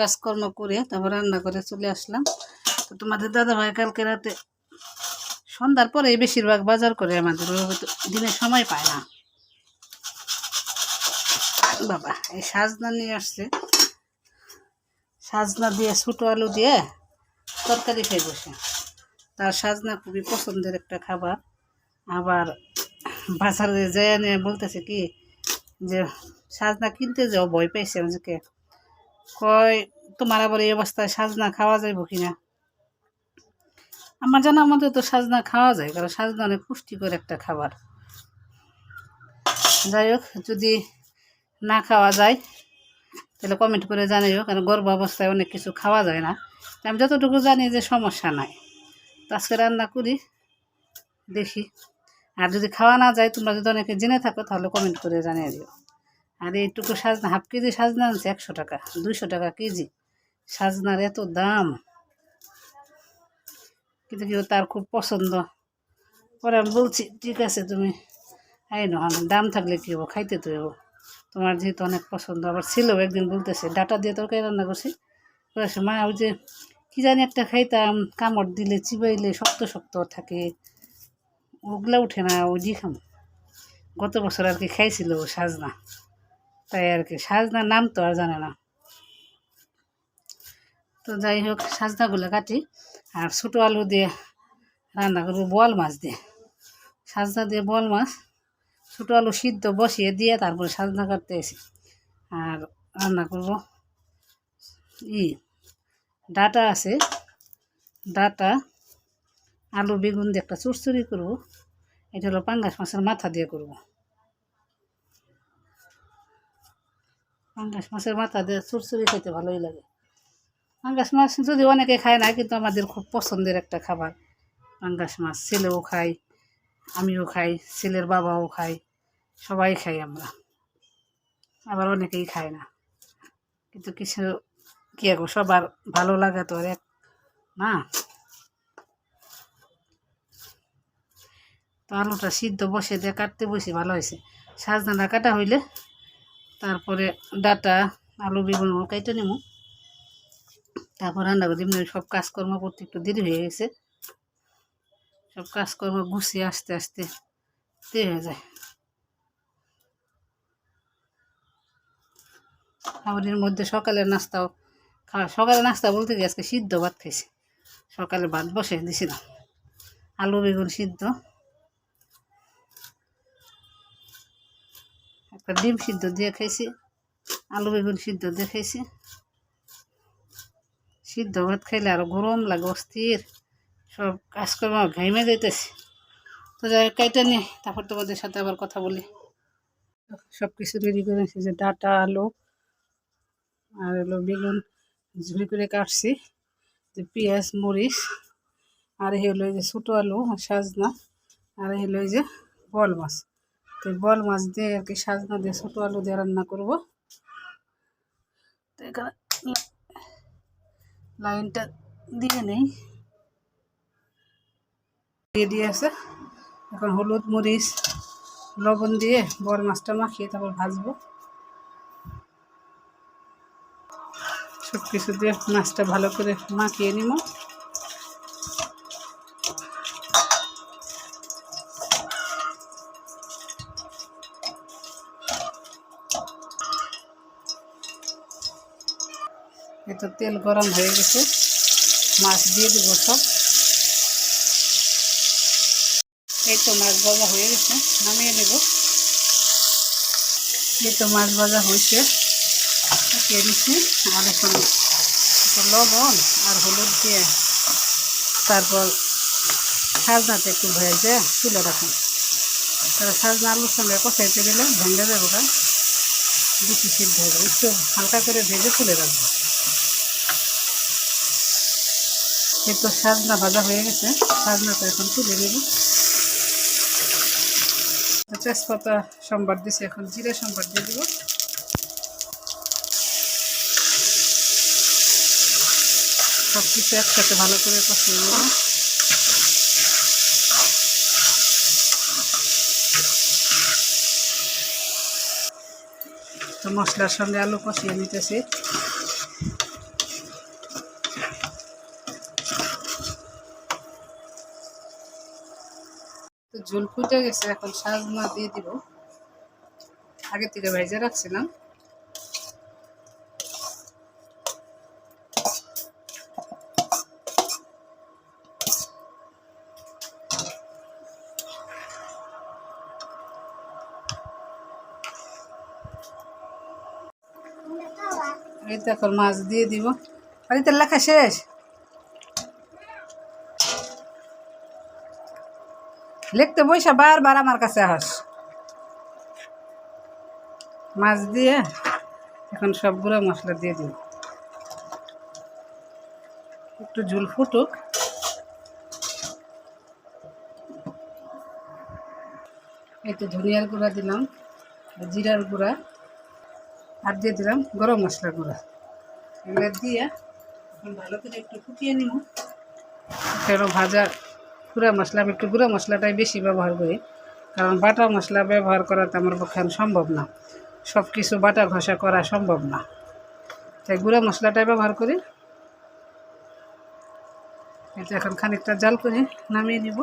কাজকর্ম করে তারপর রান্না করে চলে আসলাম। তো তোমাদের দাদা ভাই কালকে রাতে সন্ধ্যার পরে বেশিরভাগ বাজার করে আমাদের দিনে সময় পায় না। বাবা, এই সাজনা নিয়ে আসছে। সাজনা দিয়ে ছোটো আলু দিয়ে তরকারি খেয়ে বসে। তার সাজনা খুবই পছন্দের একটা খাবার। আবার বাজারে যেয়ে নিয়ে বলতেছে কি যে, সাজনা কিনতে যাও, ভয় পাইছে আমাকে। কয়, তোমার আবার এই অবস্থায় সাজনা খাওয়া যাইব কিনা আমার জানা মতে তো সাজনা খাওয়া যায়, কারণ সাজনা অনেক পুষ্টিকর একটা খাবার। যাই হোক, যদি না খাওয়া যায়, তাহলে কমেন্ট করে জানাইও, কারণ গর্ভ অবস্থায় অনেক কিছু খাওয়া যায় না। আমি যতটুকু জানি যে সমস্যা নাই। তো আজকে রান্না করি, দেখি। আর যদি খাওয়া না যায়, তোমরা যদি অনেকে জেনে থাকো, তাহলে কমেন্ট করে জানিয়ে দিও। আর এইটুকু সাজনা, হাফ কেজি সাজনা আনছে, একশো টাকা, দুইশো টাকা কেজি। সাজনার এত দাম। কিন্তু কেউ তার খুব পছন্দ। পরে আমি বলছি, ঠিক আছে তুমি আই না দাম থাকলে কী হব? খাইতে তো হব। তোমার যেহেতু অনেক পছন্দ, আবার ছিল একদিন বলতেছে, ডাটা দিয়ে তরকারি রান্না করছি। বলেছে মা, ওই যে কী জানি একটা খাইতাম, কামড় দিলে চিবাইলে শক্ত শক্ত থাকে, ওগুলা উঠে না, ওই খাম। গত বছর আর কি খাইছিল সাজনা। তাই আর কি, সাজনার নাম তো আর জানে না। তো যাই হোক, সাজনাগুলো কাটি আর ছোটো আলু দিয়ে রান্না করব বল মাছ দিয়ে। সাজনা দিয়ে বল মাছ, ছোটো আলু সিদ্ধ বসিয়ে দিয়ে তারপরে সাজনা কাটতে এসি আর রান্না করব। ই, ডাটা আছে, ডাটা, আলু বেগুন দিয়ে একটা চুরচুরি করব। এটা হলো পাঙ্গাস মাছের মাথা দিয়ে করব। পাঙ্গাস মাছের মাথা দিয়ে চুরচুরি খেতে ভালোই লাগে। পাঙ্গাস মাছ যদি অনেকে খায় না, কিন্তু আমাদের খুব পছন্দের একটা খাবার। পাঙ্গাস মাছ ছেলেও খাই আমিও খাই, ছেলের বাবাও খাই সবাই খাই আমরা। আবার অনেকেই খায় না। কিন্তু কিছু, কী করব, সবার ভালো লাগে তো আর এক, না? তো আলুটা সিদ্ধ বসে দিয়ে কাটতে বসে, ভালো হয়েছে। সাজনাটা কাটা হইলে তারপরে ডাটা, আলু, বেগুন কেটে নেব। তারপর রান্না করি, এমনি সব কাজকর্ম করতে একটু দেরি হয়ে গেছে। সব কাজকর্ম গুছিয়ে আস্তে আস্তে দেরি হয়ে যায়। আবার এর মধ্যে সকালের নাস্তাও খাওয়া, সকালের নাস্তা বলতে গিয়ে আজকে সিদ্ধ ভাত খাইছি। সকালে ভাত বসে দিছিলাম। আলু, বেগুন সিদ্ধ। ডিম সিদ্ধ দিয়ে খাইছি, আলু বেগুন সিদ্ধ দিয়ে খাইছি। সিদ্ধ ভাত খাইলে আরও গরম লাগে, অস্থির। সব কাজকর্ম ঘাইমে যাইতেছি। তো যাই কাইটা নিয়ে তারপর তোমাদের সাথে আবার কথা বলি। সব কিছু রেডি করে যে ডাটা, আলু, আর হলো বেগুন ঝুড়ি করে কাটছি, যে পেঁয়াজ, মরিচ, আর হলো যে ছোটো আলু, আর সাজনা, আর হলো যে বল মাছ। তো বল মাছ দিয়ে আর কি সাজনা দিয়ে, ছোটো আলু দিয়ে রান্না করব। তো এখানে লাইনটা দিয়ে নেই। দিয়ে দিয়ে আছে এখন হলুদ, মরিচ, লবণ দিয়ে বল মাছটা মাখিয়ে তারপর ভাজবো। সব কিছু দিয়ে মাছটা ভালো করে মাখিয়ে নিব। এই তো তেল গরম হয়ে গেছে। মাছ দিয়ে দেবো সব। এই তো মাছ ভাজা হয়ে গেছে, নামিয়ে নেব। এই তো মাছ ভাজা হয়েছে। নিচ্ছি আর এখন লবণ আর হলুদ দিয়ে তারপর সাজনাতে একটু ভেজে তুলে রাখুন। তারা সাজনা আলুর সঙ্গে কষাইতে গেলে ভেঙে যাবে ওটা বেশি সিদ্ধ হয়ে যাবে একটু হালকা করে ভেজে তুলে রাখব এই তো সাজনা ভাজা হয়ে গেছে। সাজনাটা এখন তুলে নেব। তেজপাতা সম্বার দিছি এখন, জিরে সম্বার দিয়ে দিব। সব কিছু একসাথে ভালো করে কষিয়ে নেব। তো মশলার সঙ্গে আলু কষিয়ে নিতেছি। ঝোল ফুটে গেছে, এখন সাজনা দিয়ে দিব। আগে থেকে ভেজে রাখছিলাম। এই তো এখন মাছ দিয়ে দিব। বাড়িতে লেখা শেষ? লিখতে বইসা বারবার আমার কাছে আস। মাছ দিয়ে এখন সব গুঁড়ো মশলা দিয়ে দিই। একটু ঝুল ফুটুক। তো ধনিয়ার গুঁড়া দিলাম, জিরার গুঁড়া, আর দিয়ে দিলাম গরম মশলা গুঁড়া। এগুলো দিয়ে এখন ভালো করে একটু ফুটিয়ে নিব। ভাজা গুঁড়া মশলা, আমি একটু গুঁড়া মশলাটাই বেশি ব্যবহার করি। কারণ বাটা মশলা ব্যবহার করা তো আমার পক্ষে সম্ভব না। সব কিছু বাটা ঘষা করা সম্ভব না। তাই গুঁড়া মশলাটাই ব্যবহার করি। এটা এখন খানিকটা জাল করে নামিয়ে নিব।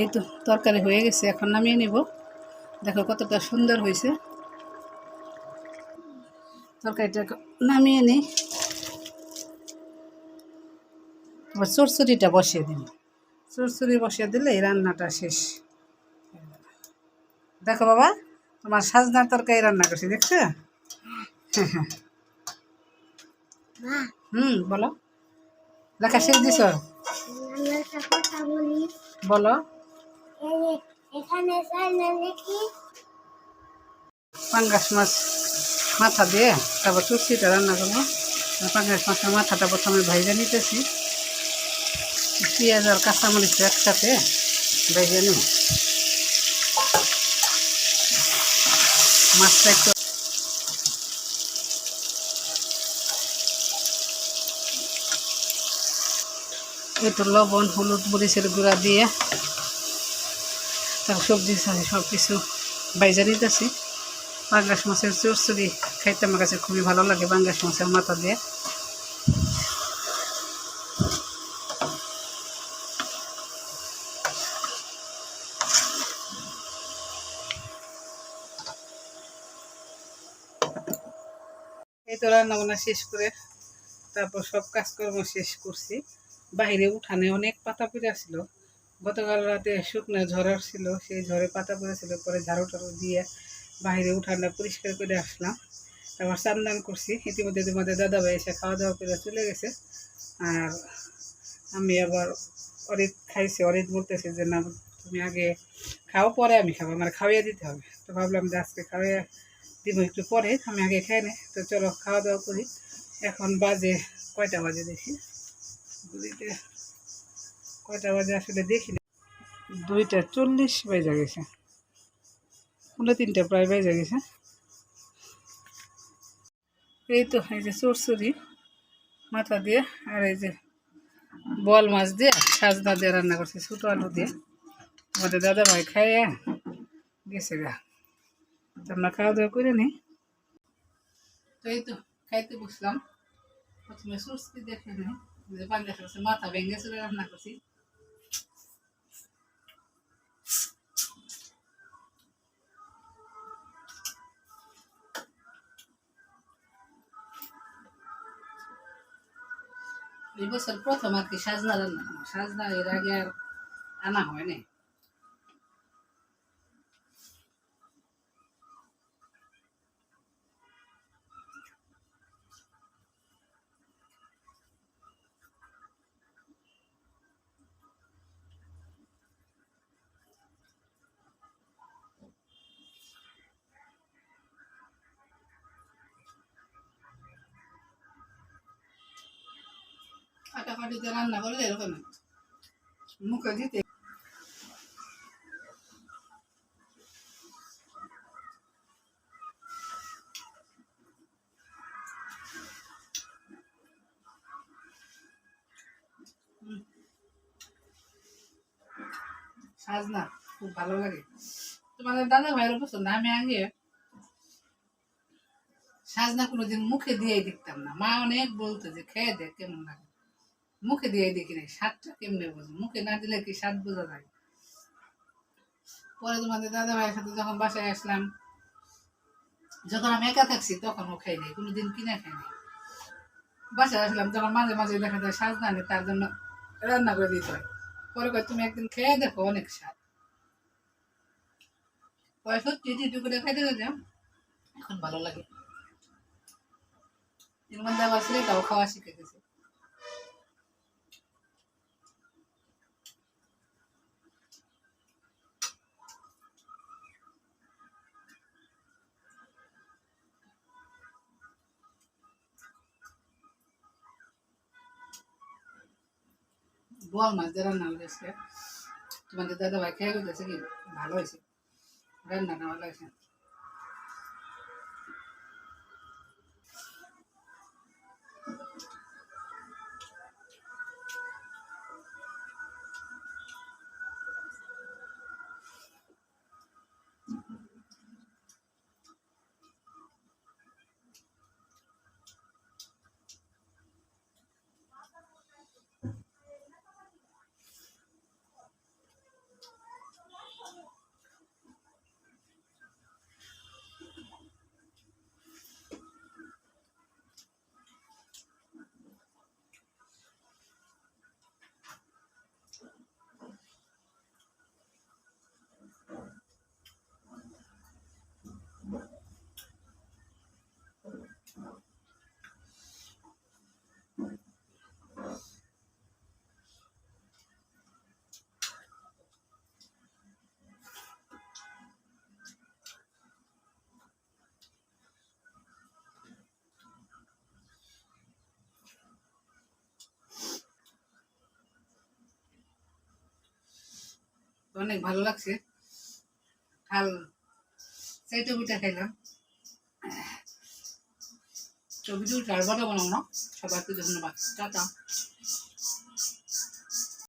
এই তো তরকারি হয়ে গেছে, এখন নামিয়ে নিব। দেখো কতটা সুন্দর হয়েছে। তরকারিটা নামিয়ে নিই। এবার চরচড়িটা বসিয়ে দিন চরচড়ি বসিয়ে দিলে এই রান্নাটা শেষ। দেখো বাবা, তোমার সাজনার তরকারি রান্না করছি, দেখছ? হুম, বলো। লেখা শেষ দিছ? বলি। পাঙ্গাস মাছ মাথা দিয়ে তারপর চুষিটা রান্না করব। পাঙ্গাস মাছের মাথাটা প্রথমে ভাইজে নিতেছি। পেঁয়াজ আর কাঁচামরিচ একসাথে ভেজে নিই। মাছটা একটু একটু লবণ, হলুদ মরিচের গুঁড়া দিয়ে তার সবজি সাথে সব কিছু বাইজা নিতেছি। বাঙ্গাস মাছের চরচড়ি খাইতে আমার কাছে খুবই ভালো লাগে। বাঙ্গাস মাছের মাথা দিয়ে এই তো রান্না বান্না শেষ করে তারপর সব কাজকর্ম শেষ করছি। বাইরে উঠানে অনেক পাতা পড়ে ছিল গতকাল রাতে শুকনো ঝড় ছিল সেই ঝড়ে পাতা পড়েছিল পরে ঝাড়ু টাড়ু দিয়ে বাইরে উঠানটা পরিষ্কার করে আসলাম। তারপর স্নান করছি। ইতিমধ্যে তোমাদের দাদাভাই এসে খাওয়া দাওয়া করে চলে গেছে। আর আমি আবার অরিত খাইছি, অরিত বলতেছে যে, না, তুমি আগে খাও, পরে আমি খাব। আমার খাওয়াইয়া দিতে হবে। তো ভাবলাম যে আজকে খাওয়াইয়া দিব একটু পরে, আমি আগে খাই না। তো চলো খাওয়া দাওয়া করি। এখন বাজে কয়টা বাজে দেখি? ঘড়িতে কয়টা বাজে আসলে দেখি দুইটা চল্লিশ বেজে গেছে। পনেরো তিনটা প্রায় বেজে গেছে। এই তো, এই যে চরচুরি, মাথা দিয়ে, আর এই যে বল মাছ দিয়ে, সাজনা দিয়ে রান্না করছি, ছোটো আলু দিয়ে। আমাদের দাদা ভাই খাইয়ে গেছে গা। আমরা খাওয়া দাওয়া করে নিই তো তো খাইতে বসলাম। প্রথমে সুস্থি দেখে নিই মাছের মাথা ভেঙে চলে রান্না করছি। এই বছর প্রথম আর কি সাজনা রান্না সাজনা এর আগে আর আনা হয়নি ফাটাফাটিতে রান্না করলে এরকম মুখে দিতে। সাজনা, খুব ভালো লাগে। তোমাদের দাদা ভাইয়ের পছন্দ আমি আগে সাজনা কোনোদিন মুখে দিয়ে দেখতাম না। মা অনেক বলতো যে, খেয়ে দেখ কেমন লাগে। মুখে দিয়ে দেখি নাই স্বাদটা কেমনে বোঝো মুখে না দিলে কি স্বাদ বোঝা যায়? পরে তোমাদের দাদা ভাইয়ের সাথে যখন বাসায় আসলাম, যখন আমি একা থাকছি তখন ও খাই নাই, কোনোদিন কিনে খাই নাই। বাসায় আসলাম, যখন মাঝে মাঝে দেখা যায় স্বাদ না তার জন্য রান্না করে দিতে হয়। পরে তুমি একদিন খেয়ে দেখো অনেক স্বাদ। পরে সত্যি টিটু করে খাইতে গেছে এখন ভালো লাগে। এর মধ্যে আবার ছেলেটাও খাওয়া শিখে গেছে। বোয়াল মাছ দিয়ে রান্না করেছে তোমাদের দাদা ভাই খেয়ে গেছে কি? ভালো হয়েছে। রান্নাটা ভালো হয়েছে অনেক ভালো লাগছে। কাল সেই টবিটা খাইলাম টবিটা চার বাটা বানাবো না। সবাইকে ধন্যবাদ। টাটা।